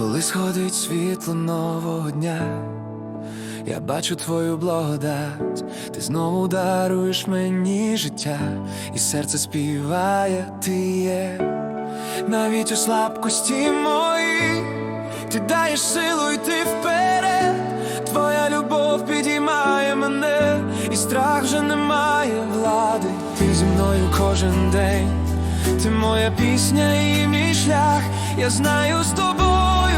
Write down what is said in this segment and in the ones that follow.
Коли сходить світло нового дня, я бачу твою благодать, ти знову даруєш мені життя, і серце співає, ти є, навіть у слабкості моїй, ти даєш силу йти вперед, твоя любов підіймає мене, і страх вже не має влади, ти зі мною кожен день. Ти моя пісня і мій шлях, я знаю з тобою,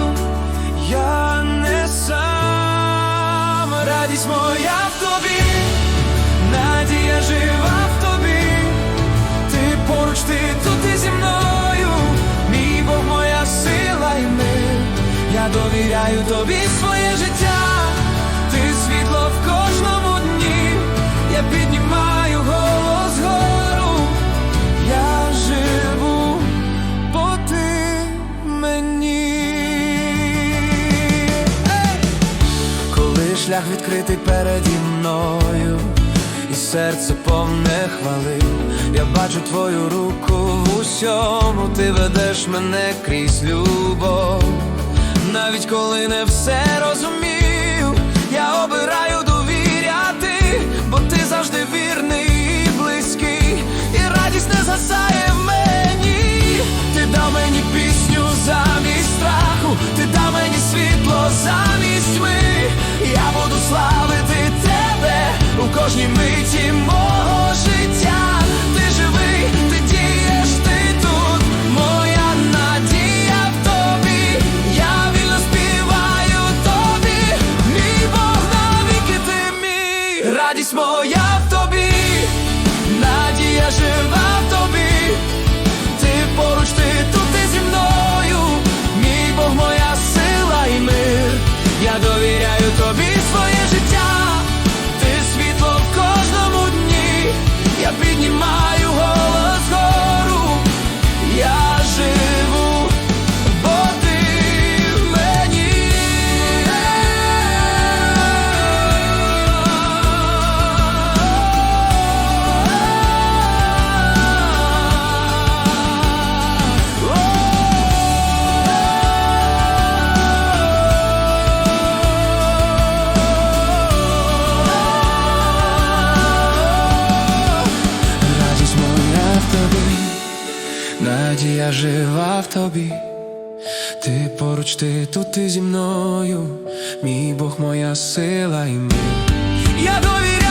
я не сам, радість моя в тобі, шлях відкритий переді мною, і серце повне хвали, я бачу твою руку в усьому, ти ведеш мене крізь любов, навіть коли не все славити тебе у кожній миті мого життя. Ти живий, ти дієш, ти тут, моя надія в тобі. Я вільно співаю тобі, мій Бог навіки ти мій. Радість моя в тобі, надія жива в тобі. Ти поруч, ти тут ти зі мною, мій Бог, моя сила і мир. Я довіряю тобі надія жива в тобі, ти поруч, ти тут ти зі мною, мій Бог, моя сила і ми. Я довірю.